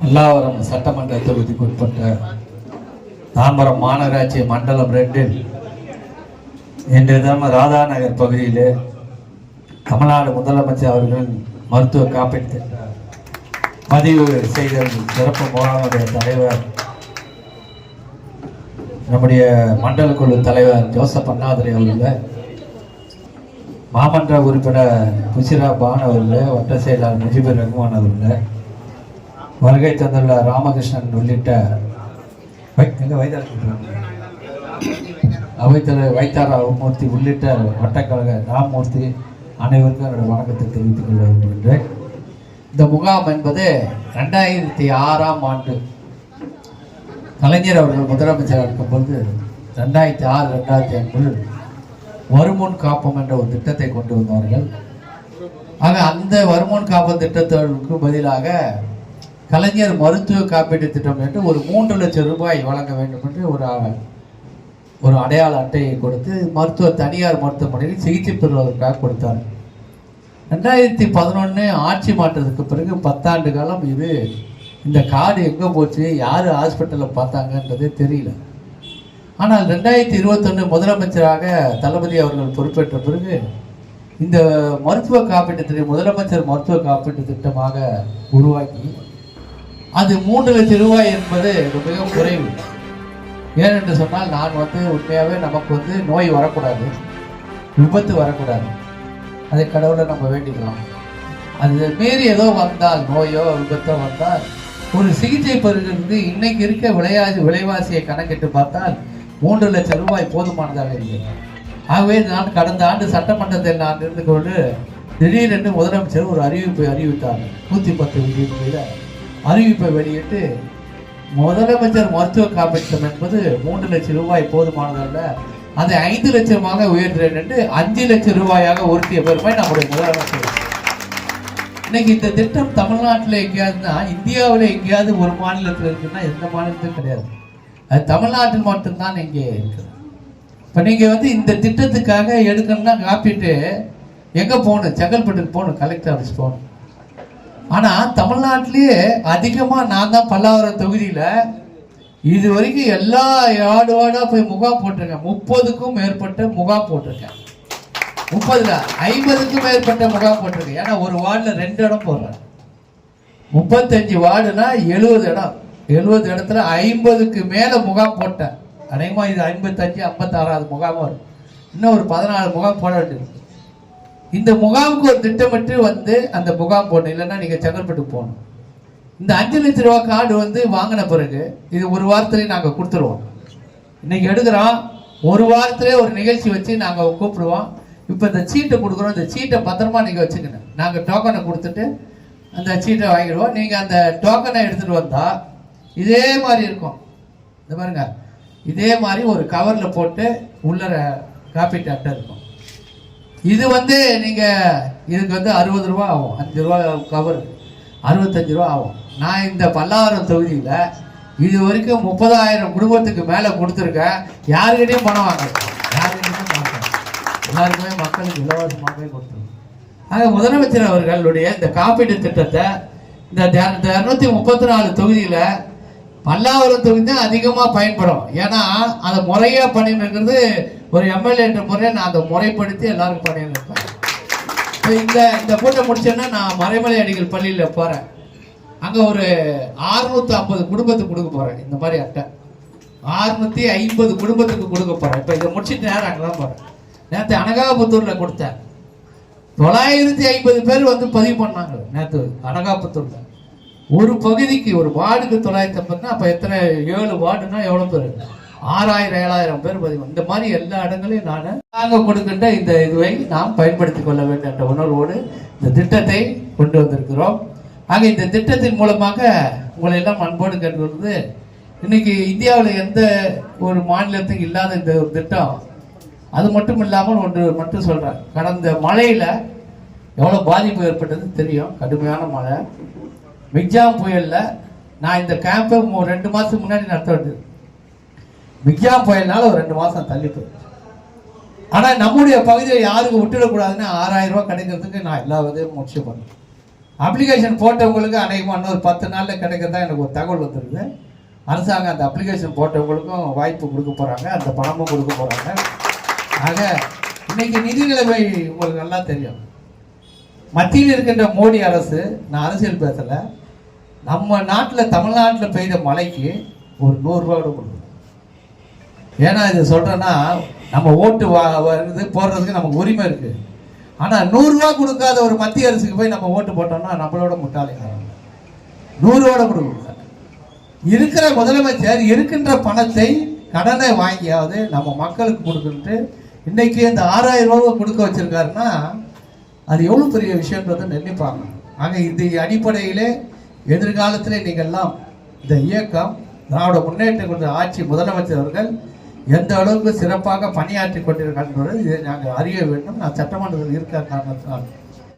பல்லாவரம் சட்டமன்ற தொகுதிக்கு உட்பட்ட தாம்பரம் மாநகராட்சி மண்டலம் ரெண்டில் இன்று தினம் ராதாநகர் பகுதியிலே தமிழ்நாடு முதலமைச்சர் அவர்களின் மருத்துவ காப்பீட்டு திட்ட பதிவு செய்த சிறப்பு முகாமுடைய தலைவர் நம்முடைய மண்டல குழு தலைவர் ஜோசப் அண்ணாதுரை அவர்கள் மாமன்ற உறுப்பினர் புசிரா பான் அவர்கள் வட்ட செயலாளர் முஜிபுர் ரஹ்மான் அவர்கள் வருகை தந்துள்ள ராமகிருஷ்ணன் உள்ளிட்ட வை- வைத்தார் அவைத்தலைவர் வைத்தாரா மூர்த்தி உள்ளிட்ட வட்டக்கழக ராமமூர்த்தி அனைவருக்கும் என்னுடைய வணக்கத்தை தெரிவித்துக் கொள்ள விரும்புகின்றேன். இந்த முகாம் என்பது ரெண்டாயிரத்தி ஆறாம் ஆண்டு கலைஞர் அவர்கள் முதலமைச்சராக இருக்கும்போது ரெண்டாயிரத்தி ஆறு ரெண்டாயிரத்தி ஐம்பது வருமுன் காப்போம் என்ற ஒரு திட்டத்தை கொண்டு வந்தார்கள். ஆக அந்த வருமுன் காப்பம் திட்டத்திற்கு பதிலாக கலைஞர் மருத்துவ காப்பீட்டு திட்டம் என்று ஒரு மூன்று லட்சம் ரூபாய் வழங்க வேண்டும் என்று ஒரு ஒரு அடையாள அட்டையை கொடுத்து மருத்துவ தனியார் மருத்துவமனையில் சிகிச்சை பெறுவதற்காக கொடுத்தார். ரெண்டாயிரத்தி பதினொன்று ஆட்சி மாற்றத்துக்கு பிறகு பத்தாண்டு காலம் இது இந்த கார்டு எங்கே போச்சு யார் ஹாஸ்பிட்டலில் பார்த்தாங்கன்றதே தெரியல. ஆனால் ரெண்டாயிரத்தி இருபத்தொன்று முதலமைச்சராக தளபதி அவர்கள் பொறுப்பேற்ற பிறகு இந்த மருத்துவ காப்பீட்டு திட்டம் முதலமைச்சர் மருத்துவ காப்பீட்டு திட்டமாக உருவாக்கி அது மூன்று லட்சம் ரூபாய் என்பது மிக குறைவு. ஏனென்று சொன்னால் நான் வந்து உண்மையாகவே நமக்கு வந்து நோய் வரக்கூடாது. விபத்து வரக்கூடாது. அதை கடவுளை நம்ம வேண்டிக்கலாம். அது மீறி ஏதோ வந்தால் நோயோ விபத்தோ வந்தால் ஒரு சிகிச்சை பெறுகிறது இன்னைக்கு இருக்க விலையாசி விலைவாசியை கணக்கிட்டு பார்த்தால் மூன்று லட்சம் ரூபாய் போதுமானதாக இல்லை ஆகவே நான் கடந்த ஆண்டு சட்டமன்றத்தில் நான் இருந்து கொண்டு திடீரென்று முதலமைச்சர் ஒரு அறிவிப்பை அறிவித்தார். நூற்றி பத்து விதியில் அறிவிப்பை வெளியிட்டு முதலமைச்சர் மருத்துவ காப்பீட்டம் என்பது மூன்று லட்சம் ரூபாய் போதுமானதல்ல. அதை ஐந்து லட்சமாக உயர்த்துறேன் என்று அஞ்சு லட்சம் ரூபாயாக உறுத்திய பெருமை நம்முடைய முதலமைச்சர். இன்னைக்கு இந்த திட்டம் தமிழ்நாட்டில் எங்கேயாவதுன்னா இந்தியாவில் எங்கேயாவது ஒரு மாநிலத்தில் இருக்குன்னா எந்த மாநிலத்திலும் கிடையாது. அது தமிழ்நாட்டில் மட்டும்தான் இங்கே இருக்குது. இப்போ நீங்கள் வந்து இந்த திட்டத்துக்காக எடுக்கணும்னா காப்பீட்டு எங்கே போகணும்? செங்கல்பட்டுக்கு போகணும் கலெக்டர் ஆஃபீஸ் போகணும். ஆனால் தமிழ்நாட்டிலேயே அதிகமாக நான் தான் பல்லாவரம் தொகுதியில் இது வரைக்கும் எல்லா வார்டு வாடாக போய் முகாம் போட்டிருக்கேன். முப்பதுக்கும் மேற்பட்ட முகாம் போட்டிருக்கேன். முப்பதுல ஐம்பதுக்கும் மேற்பட்ட முகாம் போட்டிருக்கேன். ஏன்னா ஒரு வார்டில் ரெண்டு இடம் போடுறேன். முப்பத்தஞ்சு வார்டுனா எழுபது இடம். எழுபது இடத்துல ஐம்பதுக்கு மேலே முகாம் போட்டேன். அநேகமாக இது ஐம்பத்தஞ்சு ஐம்பத்தாறாவது முகாம் வரும். இன்னும் ஒரு பதினாலு முகாம் போட வேண்டியிருக்கு. இந்த முகாமுக்கு ஒரு திட்டமிட்டு வந்து அந்த முகாம் போடணும். இல்லைன்னா நீங்கள் செங்கல்பட்டு போகணும். இந்த அஞ்சு லட்ச ரூபா கார்டு வந்து வாங்கின பிறகு இது ஒரு வாரத்திலேயே நாங்கள் கொடுத்துருவோம். இன்னைக்கு எடுக்கிறோம். ஒரு வாரத்திலே ஒரு நிகழ்ச்சி வச்சு நாங்கள் கூப்பிடுவோம். இப்போ இந்த சீட்டை கொடுக்குறோம். இந்த சீட்டை பத்திரமா நீங்கள் வச்சுக்கணும். நாங்கள் டோக்கனை கொடுத்துட்டு அந்த சீட்டை வாங்கிடுவோம். நீங்கள் அந்த டோக்கனை எடுத்துகிட்டு வந்தால் இதே மாதிரி இருக்கும். இந்த பாருங்க. இதே மாதிரி ஒரு கவரில் போட்டு உள்ளர காப்பீட்டு அட்டை இருக்கும். இது வந்து நீங்கள் இதுக்கு வந்து அறுபது ரூபா ஆகும். அஞ்சு ரூபா கவர் அறுபத்தஞ்சு ரூபா ஆகும். நான் இந்த பல்லாவரம் தொகுதியில் இது வரைக்கும் முப்பதாயிரம் குடும்பத்துக்கு மேலே கொடுத்துருக்கேன். யாருக்கிட்டையும் பணம் வாங்க யாருக்கிட்டையும் எல்லாருக்குமே மக்களுக்கு இலவசமாகவே கொடுத்துருக்கோம். ஆக முதலமைச்சர் அவர்களுடைய இந்த காப்பீட்டு திட்டத்தை இந்த இரநூத்தி முப்பத்தி நாலு தொகுதியில் பல்லாவரம் தொகுதி தான் அதிகமாக பயன்படும். ஏன்னா அதை முறையாக பண்ணின்னு இருக்கிறது ஒரு எம்எல்ஏ என்ற முறையை நான் அதை முறைப்படுத்தி எல்லாருக்கும் பணியில் இருப்பேன். இப்போ இந்த இந்த கூட்டம் முடிச்சேன்னா நான் மறைமலை அடிகள் பள்ளியில் போகிறேன் அங்கே ஒரு ஆறுநூற்றி ஐம்பது குடும்பத்துக்கு கொடுக்க போகிறேன் இந்த மாதிரி அட்டை. ஆறுநூற்றி ஐம்பது குடும்பத்துக்கு கொடுக்க போகிறேன் இப்போ இதை முடிச்சிட்டு நேரம் அங்கே தான் போகிறேன் நேற்று அனகாபுத்தூரில் கொடுத்தேன். தொள்ளாயிரத்தி ஐம்பது பேர் வந்து பதிவு பண்ணாங்க நேற்று அனகாபுத்தூரில். ஒரு பகுதிக்கு ஒரு வார்டுக்கு தொள்ளாயிரத்தி ஐம்பதுனா அப்போ எத்தனை? ஏழு வார்டுனா எவ்வளோ பேர்? ஆறாயிரம் ஏழாயிரம் பேர் பதிவு இந்த மாதிரி எல்லா இடங்களையும் நான் நாங்கள் கொடுக்கின்ற இந்த இதுவை நாம் பயன்படுத்திக் கொள்ள வேண்டும் என்ற உணர்வோடு இந்த திட்டத்தை கொண்டு வந்திருக்கிறோம். ஆக இந்த திட்டத்தின் மூலமாக உங்களை எல்லாம் அன்போடு வருது இன்னைக்கு இந்தியாவில் எந்த ஒரு மாநிலத்துக்கும் இல்லாத இந்த ஒரு திட்டம் அது மட்டும் இல்லாமல் ஒன்று மட்டும் சொல்கிறேன் கடந்த மழையில் எவ்வளோ பாதிப்பு ஏற்பட்டது தெரியும். கடுமையான மழை. மிக்ஜாம் புயலில் நான் இந்த கேம்பை ரெண்டு மாதத்துக்கு முன்னாடி நடத்த வேண்டியது. விக்யா புயல்னால ஒரு ரெண்டு மாதம் தள்ளி போயிடுச்சு ஆனால் நம்முடைய பகுதியை யாருக்கு விட்டுடக்கூடாதுன்னு ஆறாயிரம் ரூபாய் கிடைக்கிறதுக்கு நான் எல்லா விதையும் முயற்சி பண்ணேன் அப்ளிகேஷன் போட்டவங்களுக்கு அநேகமாக இன்னொரு பத்து நாளில் கிடைக்கிறதா எனக்கு ஒரு தகவல் வந்துருக்குது அரசாங்கம் அந்த அப்ளிகேஷன் போட்டவங்களுக்கும் வாய்ப்பு கொடுக்க போகிறாங்க அந்த பணமும் கொடுக்க போகிறாங்க ஆக இன்னைக்கு நிதி நிலைமை உங்களுக்கு நல்லா தெரியும். மத்தியில் இருக்கின்ற மோடி அரசு நான் அரசியல் பேசலை நம்ம நாட்டில் தமிழ்நாட்டில் பெய்த மழைக்கு ஒரு நூறுரூவா கூட கொடுக்கணும் ஏன்னா இது சொல்கிறேன்னா நம்ம ஓட்டு வா வருது போடுறதுக்கு நமக்கு உரிமை இருக்குது ஆனால் நூறுரூவா கொடுக்காத ஒரு மத்திய அரசுக்கு போய் நம்ம ஓட்டு போட்டோம்னா நம்மளோட முட்டாளிக்காரன் நூறுரூவோட கொடுக்க இருக்கிற முதலமைச்சர் இருக்கின்ற பணத்தை கடனை வாங்கியாவது நம்ம மக்களுக்கு கொடுக்குன்ட்டு இன்னைக்கு இந்த ஆறாயிரம் ரூபாவை கொடுக்க வச்சுருக்காருன்னா அது எவ்வளோ பெரிய விஷயன்றதை நினைப்பாங்க ஆக இது அடிப்படையிலே எதிர்காலத்திலே நீங்கள்லாம் இந்த இயக்கம் திராவிட முன்னேற்ற கொண்ட ஆட்சி முதலமைச்சர் அவர்கள் எந்த அளவுக்கு சிறப்பாக பணியாற்றி கொண்டிருக்கார்கள் இதை நாங்கள் அறிய வேண்டும். நான் சட்டமன்றத்தில் இருக்கிற காரணத்தினால்